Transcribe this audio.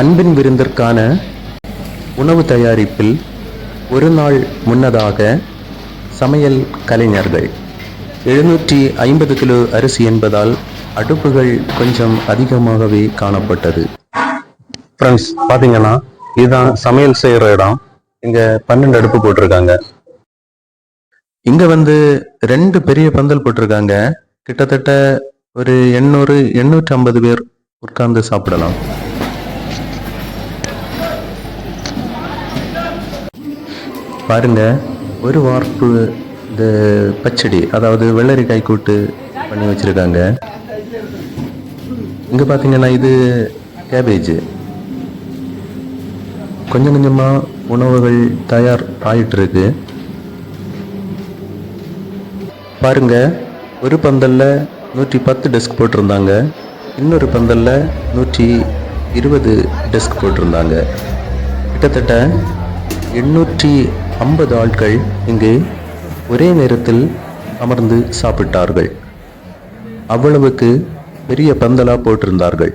அன்பின் விருந்திற்கான உணவு தயாரிப்பில் ஒரு நாள் முன்னதாக சமையல் கலைஞர்கள். எழுநூற்றி ஐம்பது கிலோ அரிசி என்பதால் அடுப்புகள் கொஞ்சம் அதிகமாகவே காணப்பட்டது. ஃப்ரெண்ட்ஸ் பார்த்தீங்கன்னா இதுதான் சமையல் செய்கிற இடம். இங்கே பன்னெண்டு அடுப்பு போட்டிருக்காங்க. இங்க வந்து ரெண்டு பெரிய பந்தல் போட்டிருக்காங்க. கிட்டத்தட்ட ஒரு எண்ணூறு எண்ணூற்றி ஐம்பது பேர் உட்கார்ந்து சாப்பிடலாம். பாருங்க ஒரு வார்ப்பு இந்த பச்சடி அதாவது வெள்ளரிக்காய் கூட்டு பண்ணி வச்சிருக்காங்க. இங்கே பார்த்தீங்கன்னா இது கேபேஜ் கொஞ்சம் கொஞ்சமாக உணவுகள் தயார் ஆயிட்டுருக்கு. பாருங்க ஒரு பந்தலில் நூற்றி பத்து டெஸ்க் போட்டிருந்தாங்க. இன்னொரு பந்தலில் நூற்றி இருபது டெஸ்க் போட்டிருந்தாங்க. கிட்டத்தட்ட எண்ணூற்றி ஐம்பது ஆட்கள் இங்கே ஒரே நேரத்தில் அமர்ந்து சாப்பிட்டார்கள். அவ்வளவுக்கு பெரிய பந்தலா போட்டிருந்தார்கள்.